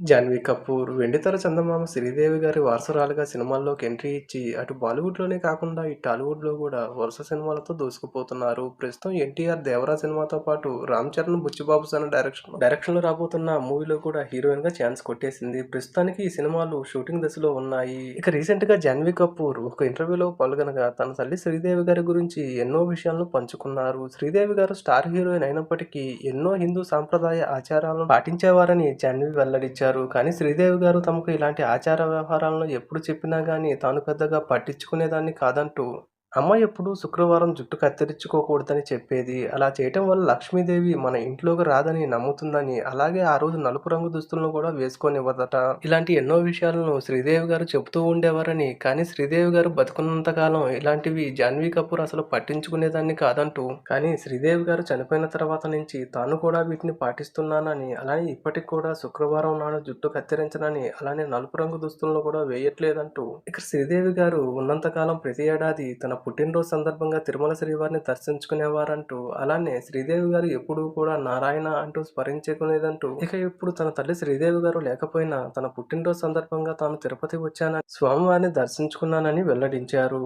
జాన్వీ కపూర్ వెండితెర చందమామ శ్రీదేవి గారి వారసరాలుగా సినిమాల్లోకి ఎంట్రీ ఇచ్చి అటు బాలీవుడ్లోనే కాకుండా ఈ టాలీవుడ్లో కూడా వరుస సినిమాలతో దూసుకుపోతున్నారు. ప్రస్తుతం ఎన్టీఆర్ దేవరా సినిమాతో పాటు రామ్ చరణ్ బుచ్చిబాబు సన్న డైరెక్షన్ డైరెక్షన్లో రాబోతున్న మూవీలో కూడా హీరోయిన్గా ఛాన్స్ కొట్టేసింది. ప్రస్తుతానికి ఈ సినిమాలు షూటింగ్ దశలో ఉన్నాయి. ఇక రీసెంట్గా జాన్వీ కపూర్ ఒక ఇంటర్వ్యూలో పాల్గొనగా తన తల్లి శ్రీదేవి గారి గురించి ఎన్నో విషయాలను పంచుకున్నారు. శ్రీదేవి గారు స్టార్ హీరోయిన్ అయినప్పటికీ ఎన్నో హిందూ సాంప్రదాయ ఆచారాలను పాటించేవారని జాన్వీ వెల్లడించారు. కానీ శ్రీదేవి గారు తమకు ఇలాంటి ఆచార వ్యవహారాలను ఎప్పుడు చెప్పినా గానీ తాను పెద్దగా పట్టించుకునేదాన్ని కాదంటూ అమ్మ ఎప్పుడు శుక్రవారం జుట్టు కత్తిరించుకోకూడదని చెప్పేది. అలా చేయటం వల్ల లక్ష్మీదేవి మన ఇంట్లోకి రాదని నమ్ముతుందని అలాగే ఆ రోజు నలుపు రంగు దుస్తులను కూడా వేసుకొనివ్వదట. ఇలాంటి ఎన్నో విషయాలను శ్రీదేవి గారు చెబుతూ ఉండేవారని కానీ శ్రీదేవి గారు బతుకున్నంతకాలం ఇలాంటివి జాన్వీ కపూర్ అసలు పట్టించుకునేదాన్ని కాదంటూ కానీ శ్రీదేవి గారు చనిపోయిన తర్వాత నుంచి తాను కూడా వీటిని పాటిస్తున్నానని అలానే ఇప్పటికి కూడా శుక్రవారం నాడు జుట్టు కత్తిరించనని అలానే నలుపు రంగు దుస్తులను కూడా వేయట్లేదంటూ. ఇక శ్రీదేవి గారు ఉన్నంతకాలం ప్రతి ఏడాది తన పుట్టినరోజు సందర్భంగా తిరుమల శ్రీవారిని దర్శించుకునేవారంటూ అలానే శ్రీదేవి గారు ఎప్పుడూ కూడా నారాయణ అంటూ స్మరించుకునేదంటూ ఇక ఇప్పుడు తన తల్లి శ్రీదేవి గారు లేకపోయినా తన పుట్టినరోజు సందర్భంగా తాను తిరుపతి వచ్చానని స్వామివారిని దర్శించుకున్నానని వెల్లడించారు.